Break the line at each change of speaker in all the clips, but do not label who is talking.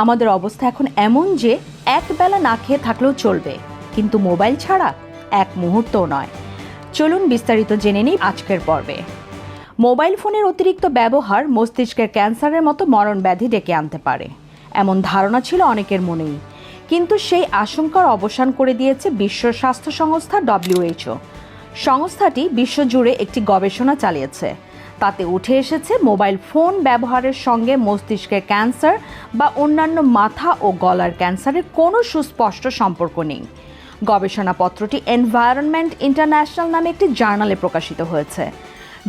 আমাদের অবস্থা এখন এমন যে এক বেলা না খেয়ে থাকলেও চলবে, কিন্তু মোবাইল ছাড়া এক মুহূর্তও নয়। চলুন বিস্তারিত জেনে নিই আজকের পর্বে। মোবাইল ফোনের অতিরিক্ত ব্যবহার মস্তিষ্কের ক্যান্সারের মতো মরণ ব্যাধি ডেকে আনতে পারে, এমন ধারণা ছিল অনেকের মনেই। কিন্তু সেই আশঙ্কার অবসান করে দিয়েছে বিশ্ব স্বাস্থ্য সংস্থা ডব্লিউএইচও সংস্থাটি বিশ্বজুড়ে একটি গবেষণা চালিয়েছে। তাতে উঠে এসেছে মোবাইল ফোন ব্যবহারের সঙ্গে মস্তিষ্কের ক্যান্সার বা অন্যান্য মাথা ও গলার ক্যান্সারের কোনো সুস্পষ্ট সম্পর্ক নেই। গবেষণাপত্রটি এনভায়রনমেন্ট ইন্টারন্যাশনাল নামে একটি জার্নালে প্রকাশিত হয়েছে।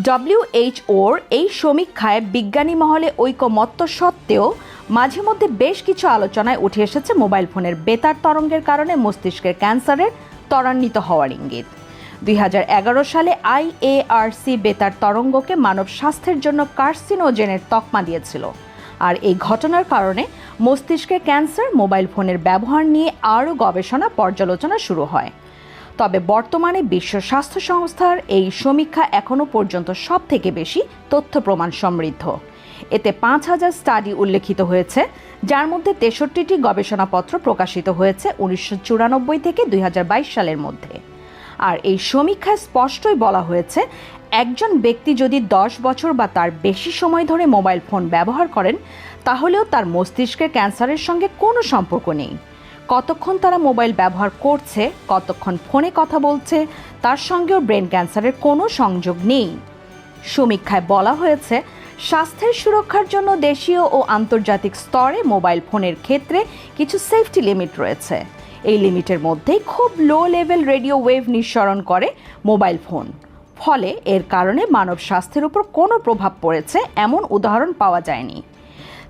ডব্লিউএইচওর এই সমীক্ষায় বিজ্ঞানী মহলে ঐকমত্য সত্ত্বেও মাঝে মধ্যে বেশ কিছু আলোচনায় উঠে এসেছে মোবাইল ফোনের বেতার তরঙ্গের কারণে মস্তিষ্কের ক্যান্সারের ত্বরান্বিত হওয়ার ইঙ্গিত। দুই হাজার এগারো সালে আইএআরসি বেতার তরঙ্গকে মানব স্বাস্থ্যের জন্য কার্সিনোজেনের তকমা দিয়েছিল। আর এই ঘটনার কারণে মস্তিষ্কে ক্যান্সার, মোবাইল ফোনের ব্যবহার নিয়ে আরও গবেষণা, পর্যালোচনা শুরু হয়। তবে বর্তমানে বিশ্ব স্বাস্থ্য সংস্থার এই সমীক্ষা এখনও পর্যন্ত সব থেকে বেশি তথ্য প্রমাণ সমৃদ্ধ। এতে পাঁচ হাজার স্টাডি উল্লেখিত হয়েছে, যার মধ্যে তেষট্টিটি গবেষণাপত্র প্রকাশিত হয়েছে উনিশশো চুরানব্বই থেকে দুই হাজার বাইশ সালের মধ্যে। আর এই সমীক্ষায় স্পষ্টই বলা হয়েছে, একজন ব্যক্তি যদি দশ বছর বা তার বেশি সময় ধরে মোবাইল ফোন ব্যবহার করেন, তাহলেও তার মস্তিষ্কের ক্যান্সারের সঙ্গে কোনো সম্পর্ক নেই। কতক্ষণ তারা মোবাইল ব্যবহার করছে, কতক্ষণ ফোনে কথা বলছে, তার সঙ্গেও ব্রেন ক্যান্সারের কোনো সংযোগ নেই। সমীক্ষায় বলা হয়েছে, স্বাস্থ্যের সুরক্ষার জন্য দেশীয় ও আন্তর্জাতিক স্তরে মোবাইল ফোনের ক্ষেত্রে কিছু সেফটি লিমিট রয়েছে। এই লিমিটের মধ্যেই খুব লো লেভেল রেডিও ওয়েভ নিঃসরণ করে মোবাইল ফোন ফলে এর কারণে মানব স্বাস্থ্যের উপর কোনো প্রভাব পড়েছে এমন উদাহরণ পাওয়া যায়নি।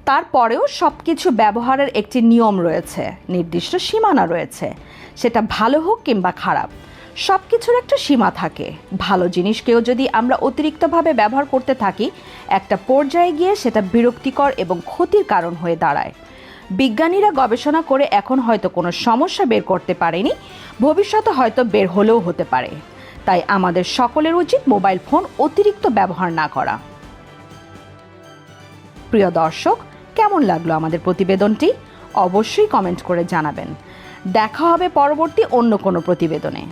তারপরেও সব কিছু ব্যবহারের একটি নিয়ম রয়েছে, নির্দিষ্ট সীমানা রয়েছে। সেটা ভালো হোক কিংবা খারাপ সব কিছুর একটা সীমা থাকে। ভালো জিনিসকেও যদি আমরা অতিরিক্তভাবে ব্যবহার করতে থাকি, একটা পর্যায়ে গিয়ে সেটা বিরক্তিকর এবং ক্ষতির কারণ হয়ে দাঁড়ায়। বিজ্ঞানীরা গবেষণা করে এখন হয়তো কোনো সমস্যা বের করতে পারেনি, ভবিষ্যতে হয়তো বের হলেও হতে পারে। তাই আমাদের সকলের উচিত মোবাইল ফোন অতিরিক্ত ব্যবহার না করা। প্রিয় দর্শক, কেমন লাগল আমাদের প্রতিবেদনটি? অবশ্যই কমেন্ট করে জানাবেন। দেখা হবে পরবর্তী অন্য কোনো প্রতিবেদনে।